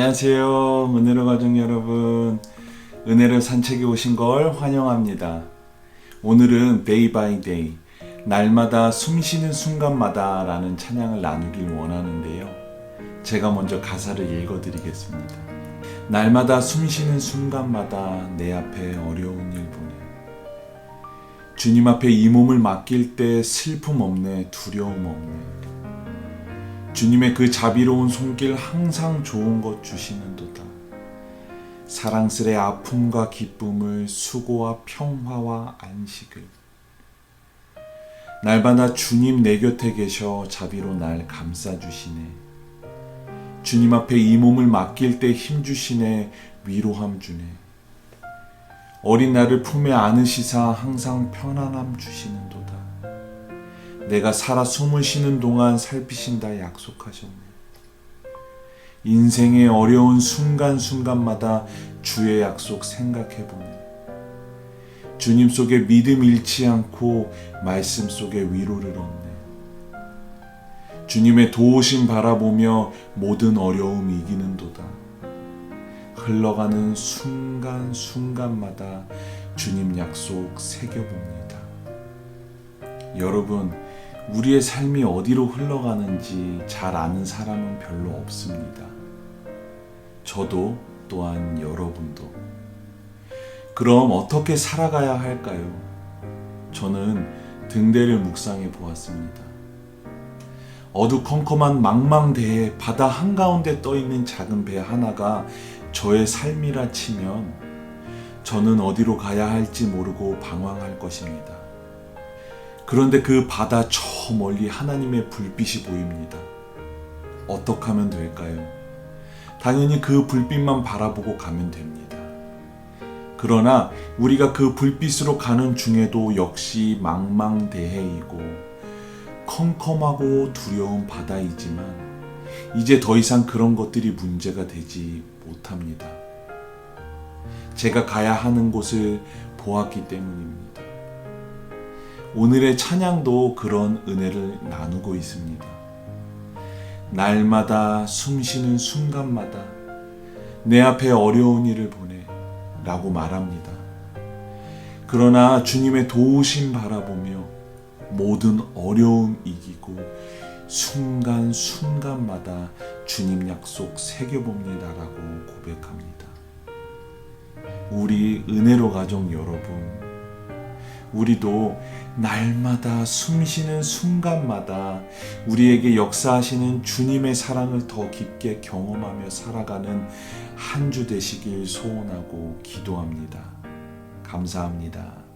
안녕하세요. 은혜로 가족 여러분. 은혜로 산책에 오신 걸 환영합니다. 오늘은 데이 바이 데이, 날마다 숨 쉬는 순간마다 라는 찬양을 나누길 원하는데요. 제가 먼저 가사를 읽어 드리겠습니다. 날마다 숨 쉬는 순간마다 내 앞에 어려운 일 보내. 주님 앞에 이 몸을 맡길 때 슬픔 없네, 두려움 없네. 주님의 그 자비로운 손길 항상 좋은 것 주시는도다. 사랑스레 아픔과 기쁨을 수고와 평화와 안식을 날마다 주님 내 곁에 계셔 자비로 날 감싸 주시네. 주님 앞에 이 몸을 맡길 때 힘 주시네 위로함 주네. 어린 나를 품에 안으시사 항상 편안함 주시는도다. 내가 살아 숨을 쉬는 동안 살피신다 약속하셨네. 인생의 어려운 순간순간마다 주의 약속 생각해 보네. 주님 속에 믿음 잃지 않고 말씀 속에 위로를 얻네. 주님의 도우심 바라보며 모든 어려움 이기는도다. 흘러가는 순간순간마다 주님 약속 새겨봅니다. 여러분, 우리의 삶이 어디로 흘러가는지 잘 아는 사람은 별로 없습니다. 저도 또한 여러분도. 그럼 어떻게 살아가야 할까요? 저는 등대를 묵상해 보았습니다. 어두컴컴한 망망대해 바다 한가운데 떠 있는 작은 배 하나가 저의 삶이라 치면 저는 어디로 가야 할지 모르고 방황할 것입니다. 그런데 그 바다 저 멀리 하나님의 불빛이 보입니다. 어떻게 하면 될까요? 당연히 그 불빛만 바라보고 가면 됩니다. 그러나 우리가 그 불빛으로 가는 중에도 역시 망망대해이고 컴컴하고 두려운 바다이지만 이제 더 이상 그런 것들이 문제가 되지 못합니다. 제가 가야 하는 곳을 보았기 때문입니다. 오늘의 찬양도 그런 은혜를 나누고 있습니다. 날마다 숨 쉬는 순간마다 내 앞에 어려운 일을 보내 라고 말합니다. 그러나 주님의 도우심 바라보며 모든 어려움 이기고 순간순간마다 주님 약속 새겨봅니다라고 고백합니다. 우리 은혜로 가족 여러분, 우리도 날마다 숨 쉬는 순간마다 우리에게 역사하시는 주님의 사랑을 더 깊게 경험하며 살아가는 한 주 되시길 소원하고 기도합니다. 감사합니다.